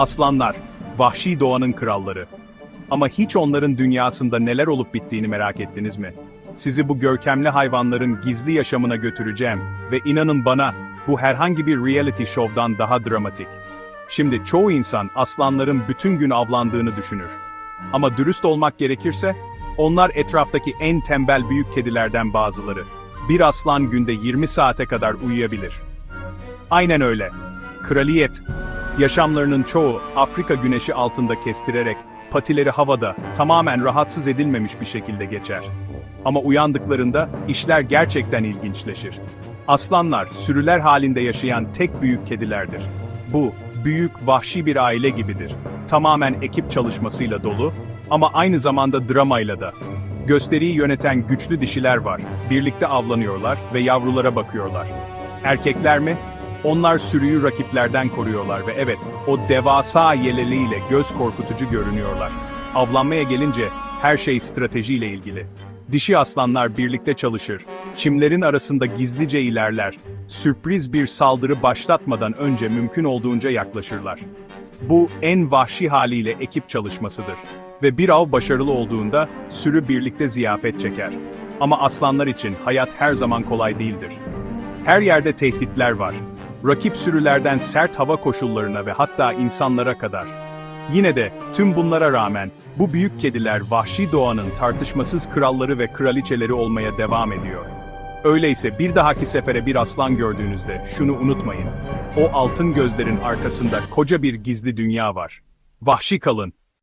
Aslanlar, vahşi doğanın kralları. Ama hiç onların dünyasında neler olup bittiğini merak ettiniz mi? Sizi bu görkemli hayvanların gizli yaşamına götüreceğim ve inanın bana, bu herhangi bir reality show'dan daha dramatik. Şimdi çoğu insan aslanların bütün gün avlandığını düşünür. Ama dürüst olmak gerekirse, onlar etraftaki en tembel büyük kedilerden bazıları. Bir aslan günde 20 saate kadar uyuyabilir. Aynen öyle. Kraliyet, yaşamlarının çoğu Afrika güneşi altında kestirerek, patileri havada, tamamen rahatsız edilmemiş bir şekilde geçer. Ama uyandıklarında işler gerçekten ilginçleşir. Aslanlar, sürüler halinde yaşayan tek büyük kedilerdir. Bu, büyük vahşi bir aile gibidir. Tamamen ekip çalışmasıyla dolu ama aynı zamanda dramayla da. Gösteriyi yöneten güçlü dişiler var. Birlikte avlanıyorlar ve yavrulara bakıyorlar. Erkekler mi? Onlar sürüyü rakiplerden koruyorlar ve evet, o devasa yeleliyle göz korkutucu görünüyorlar. Avlanmaya gelince her şey stratejiyle ilgili. Dişi aslanlar birlikte çalışır, çimlerin arasında gizlice ilerler, sürpriz bir saldırı başlatmadan önce mümkün olduğunca yaklaşırlar. Bu en vahşi haliyle ekip çalışmasıdır. Ve bir av başarılı olduğunda sürü birlikte ziyafet çeker. Ama aslanlar için hayat her zaman kolay değildir. Her yerde tehditler var. Rakip sürülerden sert hava koşullarına ve hatta insanlara kadar. Yine de tüm bunlara rağmen bu büyük kediler vahşi doğanın tartışmasız kralları ve kraliçeleri olmaya devam ediyor. Öyleyse bir dahaki sefere bir aslan gördüğünüzde şunu unutmayın. O altın gözlerin arkasında koca bir gizli dünya var. Vahşi kalın